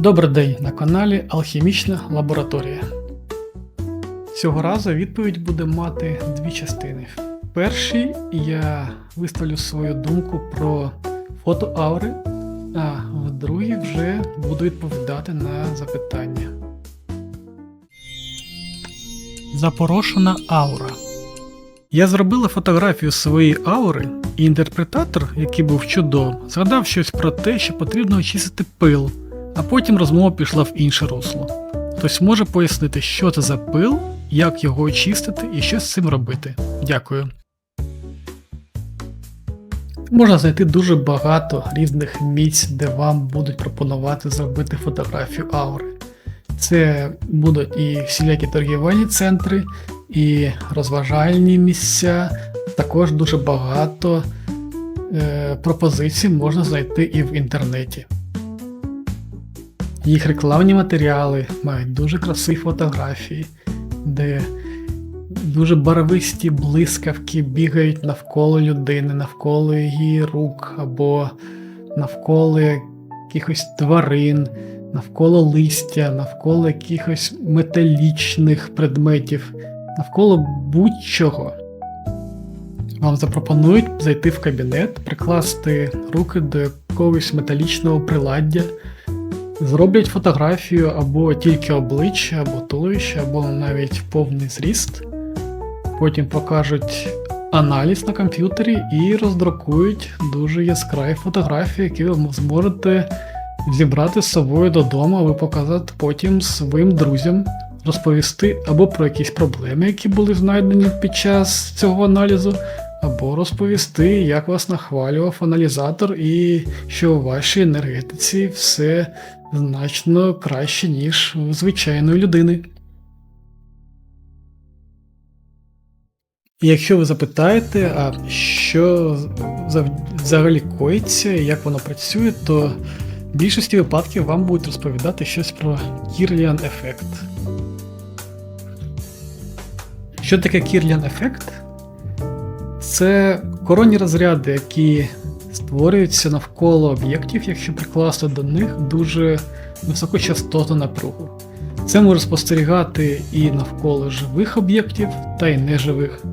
Добрий день на каналі Алхімічна лабораторія. Цього разу відповідь буде мати дві частини. В першій я виставлю свою думку про фото аури, а в другій вже буду відповідати на запитання. Запорошена аура. Я зробила фотографію своєї аури, і інтерпретатор, який був чудовим, згадав щось про те, що потрібно очистити пил, а потім розмова пішла в інше русло. Хтось може пояснити, що це за пил, як його очистити і що з цим робити. Дякую. Можна знайти дуже багато різних місць, де вам будуть пропонувати зробити фотографію аури. Це будуть і всілякі торгівельні центри, і розважальні місця. Також дуже багато е, пропозицій можна знайти і в інтернеті. Їх рекламні матеріали мають дуже красиві фотографії, де дуже барвисті блискавки бігають навколо людини, навколо її рук або навколо якихось тварин, навколо листя, навколо якихось металічних предметів, навколо будь-чого. Вам запропонують зайти в кабінет, прикласти руки до якогось металічного приладдя, зроблять фотографію або тільки обличчя, або туловище, або навіть повний зріст. Потім покажуть аналіз на комп'ютері і роздрукують дуже яскраві фотографії, які ви зможете зібрати з собою додому, або показати потім своїм друзям, розповісти або про якісь проблеми, які були знайдені під час цього аналізу, або розповісти, як вас нахвалював аналізатор, і що у вашій енергетиці все значно краще, ніж у звичайної людини. Якщо ви запитаєте, а що взагалі коїться і як воно працює, то в більшості випадків вам будуть розповідати щось про Кірліан ефект. Що таке Кірліан ефект? Це коронні розряди, які створюються навколо об'єктів, якщо прикласти до них дуже високочастотну напругу. Це може спостерігати і навколо живих об'єктів, та й неживих.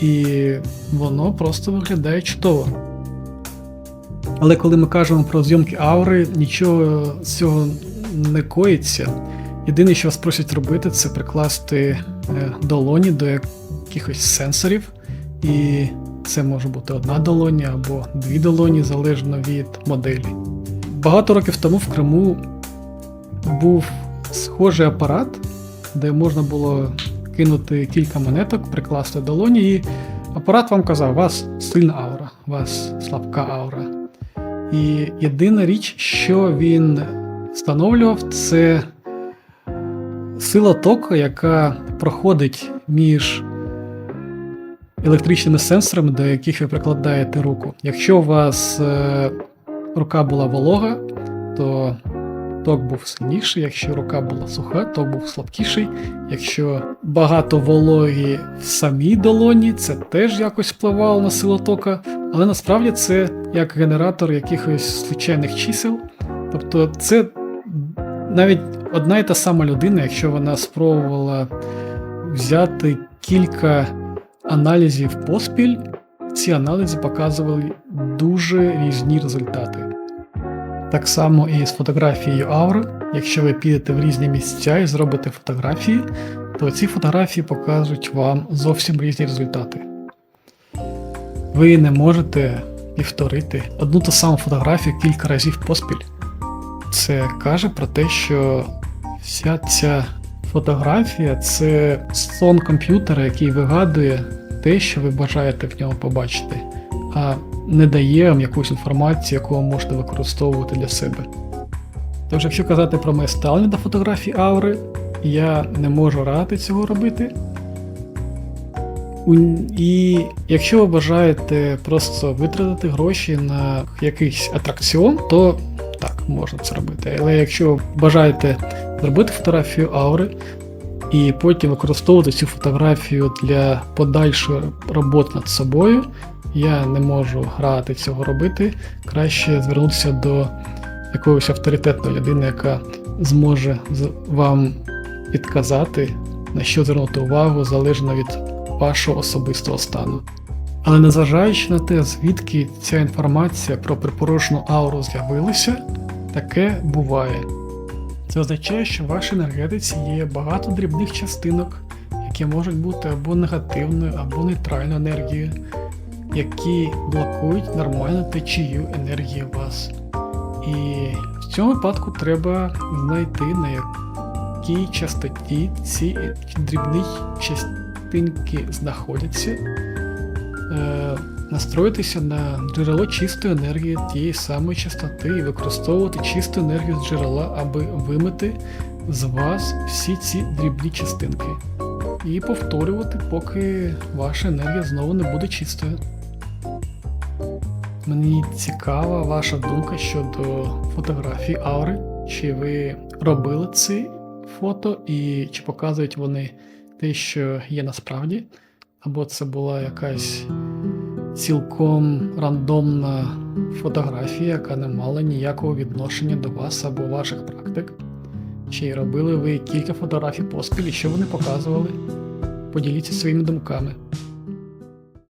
І воно просто виглядає чудово. Але коли ми кажемо про зйомки аури, нічого з цього не коїться. Єдине, що вас просять робити, це прикласти е, долоні до якихось сенсорів, і це може бути одна долоня або дві долоні, залежно від моделі. Багато років тому в Криму був схожий апарат, де можна було кинути кілька монеток, прикласти долоні, і апарат вам казав, у вас сильна аура, у вас слабка аура. І єдина річ, що він встановлював, це сила току, яка проходить між електричними сенсорами, до яких ви прикладаєте руку. Якщо у вас е, рука була волога, то ток був сильніший, якщо рука була суха, ток був слабкіший. Якщо багато вологі в самій долоні, це теж якось впливало на силу тока, але насправді це як генератор якихось звичайних чисел. Тобто це навіть одна і та сама людина, якщо вона спробувала взяти кілька аналізів поспіль, ці аналізи показували дуже різні результати. Так само і з фотографією аури. Якщо ви підете в різні місця і зробите фотографії, то ці фотографії покажуть вам зовсім різні результати. Ви не можете повторити одну ту саму фотографію кілька разів поспіль. Це каже про те, що вся ця фотографія це сон комп'ютера, який вигадує те, що ви бажаєте в ньому побачити, а не дає вам якусь інформацію, яку ви можете використовувати для себе. Тож, якщо казати про моє ставлення до фотографій аури, я не можу радити цього робити. І якщо ви бажаєте просто витратити гроші на якийсь атракціон, то так, можна це робити. Але якщо ви бажаєте зробити фотографію аури і потім використовувати цю фотографію для подальшої роботи над собою, я не можу радити цього робити. Краще звернутися до якоїсь авторитетної людини, яка зможе вам підказати, на що звернути увагу залежно від вашого особистого стану. Але незважаючи на те, звідки ця інформація про припорожну ауру з'явилася, таке буває. Це означає, що в вашій енергетиці є багато дрібних частинок, які можуть бути або негативною, або нейтральною енергією, які блокують нормальну течію енергії вас. І в цьому випадку треба знайти, на якій частоті ці дрібні частинки знаходяться, е, настроїтися на джерело чистої енергії тієї самої частоти і використовувати чисту енергію з джерела, аби вимити з вас всі ці дрібні частинки. І повторювати, поки ваша енергія знову не буде чистою. Мені цікава ваша думка щодо фотографій аури. Чи ви робили ці фото і чи показують вони те, що є насправді? Або це була якась цілком рандомна фотографія, яка не мала ніякого відношення до вас або ваших практик? Чи робили ви кілька фотографій поспіль і що вони показували? Поділіться своїми думками.